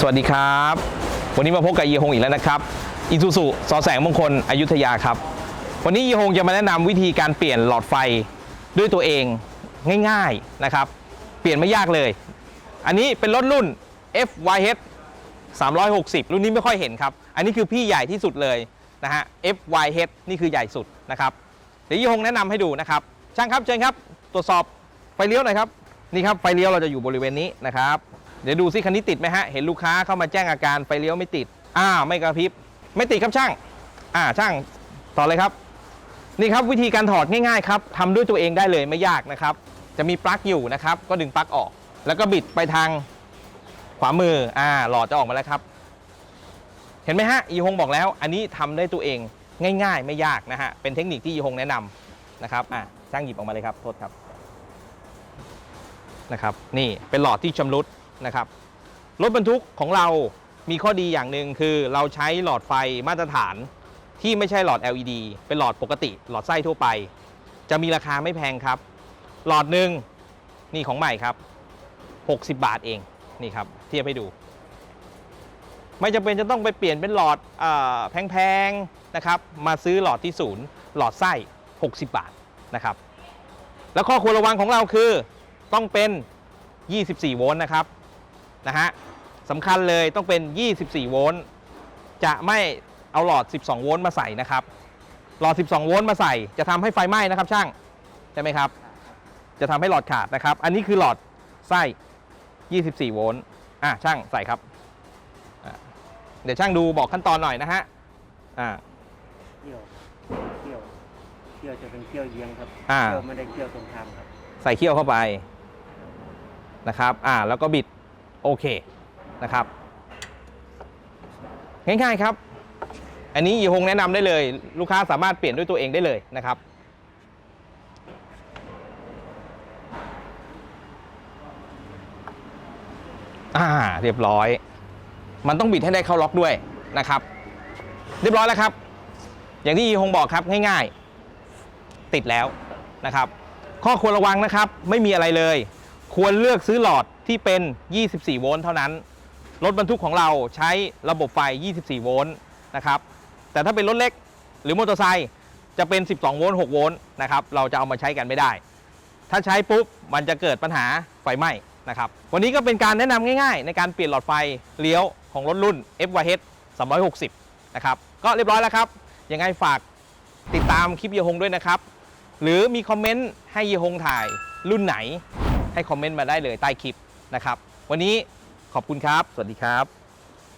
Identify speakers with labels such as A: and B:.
A: สวัสดีครับ วันนี้มาพบกับเยฮงอีกแล้วนะครับอิซูซุสอแสงมงคลอยุธยาครับ วันนี้เยฮงจะมาแนะนำวิธีการเปลี่ยนหลอดไฟด้วยตัวเองง่ายๆนะครับ เปลี่ยนไม่ยากเลย อันนี้เป็นรถรุ่น FYH 360 รุ่นนี้ไม่ค่อยเห็นครับ อันนี้คือพี่ใหญ่ที่สุดเลยนะฮะ FYH นี่คือใหญ่สุดนะครับ เดี๋ยวยี่หงแนะนำให้ดูนะครับ ช่างครับเชิญครับ ตรวจสอบไฟเลี้ยวหน่อยครับ นี่ครับไฟเลี้ยวเราจะอยู่บริเวณนี้นะครับ เดี๋ยวดูซิคันนี้ติดไหมฮะ เห็นลูกค้าเข้ามาแจ้งอาการไฟเลี้ยวไม่ติด อ้าวไม่กระพริบ ไม่ติดครับช่าง อ่าช่างต่อเลยครับ นี่ครับวิธีการถอดง่ายๆครับทำด้วยตัวเองได้เลยไม่ยากนะครับ จะมีปลั๊กอยู่นะครับ ก็ดึงปลั๊กออก แล้วก็บิดไปทางขวามือ อ่า หลอดจะออกมาแล้วครับ เห็นไหมฮะ อีฮงบอกแล้ว อันนี้ทำได้ตัวเองง่าย ๆ ไม่ยากนะฮะ เป็นเทคนิคที่อีฮงแนะนำนะครับ อะช่างหยิบออกมาเลยครับ โทษครับ นะครับ นี่เป็นหลอดที่ชำรุด นะครับรถบรรทุกของเรามีข้อดีอย่างหนึ่งคือเราใช้หลอดไฟมาตรฐานที่ไม่ใช่หลอด LED เป็นหลอดปกติ หลอดไส้ทั่วไป จะมีราคาไม่แพงครับ หลอดหนึ่งนี่ของใหม่ครับ 60 บาทเองนี่ครับเทียบให้ดู ไม่จำเป็นจะต้องไปเปลี่ยนเป็นหลอดอแพงๆนะครับมาซื้อหลอดที่ศูนย์หลอดไส้ 60 บาทนะครับ แล้วข้อควรระวังของเราคือต้องเป็น 24 โวลต์นะครับ นะฮะสำคัญเลยต้องเป็น 24 โวลต์จะไม่เอาหลอด 12 โวลต์มาใส่นะครับ หลอด 12 โวลต์มาใส่จะทำให้ไฟไหม้นะครับช่างใช่ไหมครับ จะทำให้หลอดขาดนะครับ อันนี้คือหลอดไส้ 24 โวลต์อะช่างใส่ครับอะเดี๋ยวช่างดูบอกขั้นตอนหน่อยนะฮะอ่า
B: เที่ยวเที่ยวเที่ยวจะเป็นเที่ยวเยียงครับ
A: อ่า
B: เที่ยวไม่ได้เที่ยวตรงข้ามครับ
A: ใส่เขี้ยวเข้าไปนะครับ อ่า แล้วก็บิด โอเคนะครับ ง่ายๆครับ อันนี้ยีฮงแนะนำได้เลย ลูกค้าสามารถเปลี่ยนด้วยตัวเองได้เลยนะครับอ่าเรียบร้อย มันต้องบิดให้ได้เข้าล็อกด้วยนะครับ เรียบร้อยแล้วครับ อย่างที่ยีฮงบอกครับง่ายๆ ติดแล้วนะครับ ข้อควรระวังนะครับ ไม่มีอะไรเลย ควรเลือกซื้อหลอดที่เป็น 24 โวลต์เท่านั้น รถบรรทุกของเราใช้ระบบไฟ 24 โวลต์นะครับ แต่ถ้าเป็นรถเล็กหรือมอเตอร์ไซค์จะเป็น 12 โวลต์ 6 โวลต์นะครับ เราจะเอามาใช้กันไม่ได้ ถ้าใช้ปุ๊บ มันจะเกิดปัญหาไฟไหม้นะครับ วันนี้ก็เป็นการแนะนำง่ายๆ ในการเปลี่ยนหลอดไฟเลี้ยวของรถรุ่น FYH 360 นะครับ ก็เรียบร้อยแล้วครับ ยังไงฝากติดตามคลิปเยฮงด้วยนะครับ หรือมีคอมเมนต์ให้เยฮงถ่ายรุ่นไหน ให้คอมเมนต์มาได้เลยใต้คลิปนะครับ วันนี้ขอบคุณครับ สวัสดีครับ